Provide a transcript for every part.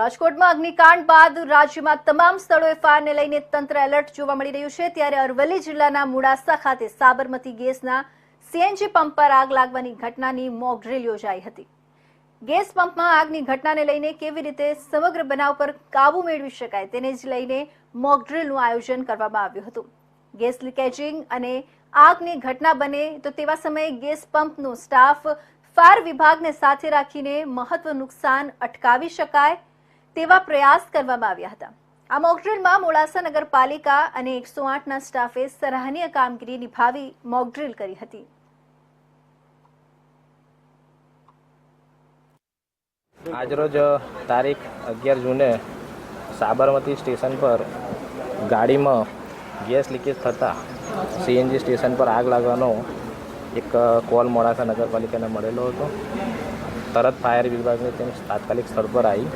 રાજકોટમાં અગ્નિકાંડ બાદ રાજ્યમાં તમામ સ્થળોએ ફાયરને લઈને તંત્ર એલર્ટ જોવા મળી રહ્યું છે. ત્યારે અરવલ્લી જિલ્લાના મુડાસા ખાતે સાબરમતી ગેસના સીએનજી પંપ પર આગ લાગવાની ઘટનાની મોક ડ્રીલ યોજાઈ હતી. ગેસ પંપમાં આગની ઘટનાને લઈને કેવી રીતે સમગ્ર બનાવ પર કાબુ મેળવી શકાય તેને જ લઈને મોક ડ્રીલનું આયોજન કરવામાં આવ્યું હતું. ગેસ લીકેજિંગ અને આગની ઘટના બને તો તેવા સમયે ગેસ પંપનો સ્ટાફ ફાયર વિભાગને સાથે રાખીને મહત્વ નુકસાન અટકાવી શકાય તેવા પ્રયાસ કરવામાં આવ્યા હતા. આ મોકડ્રીલમાં મોડાસા નગરપાલિકા અને એકસો આઠના સ્ટાફે સરાહનીય કામગીરી નિભાવી મોકડ્રીલ કરી હતી. આજરોજ તારીખ અગિયાર જૂને સાબરમતી સ્ટેશન પર ગાડીમાં ગેસ લીકેજ થતાં સીએનજી સ્ટેશન પર આગ લાગવાનો એક કોલ મોડાસા નગરપાલિકાને મળેલો હતો. તરત ફાયર વિભાગની ટીમ તાત્કાલિક સ્થળ પર આવી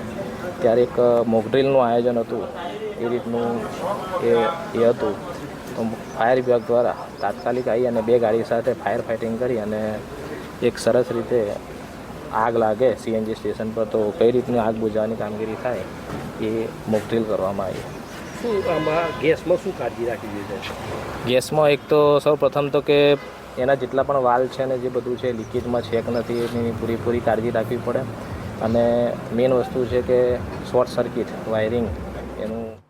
ત્યારે એક મોકડ્રીલનું આયોજન હતું. એ રીતનું એ એ હતું. તો ફાયર વિભાગ દ્વારા તાત્કાલિક આવી અને બે ગાડી સાથે ફાયર ફાઇટિંગ કરી અને એક સરસ રીતે આગ લાગે સીએનજી સ્ટેશન પર તો કઈ રીતની આગ બુઝાવવાની કામગીરી થાય એ મોકડ્રીલ કરવામાં આવી. શું આમાં ગેસમાં શું કાળજી રાખી છે ગેસમાં એક તો સૌ પ્રથમ તો કે એના જેટલા પણ વાલ છે ને જે બધું છે લીકેજમાં છે કે નથી એની પૂરેપૂરી કાળજી રાખવી પડે. અને મેઇન વસ્તુ છે કે શોર્ટ સર્કિટ વાયરિંગ એનું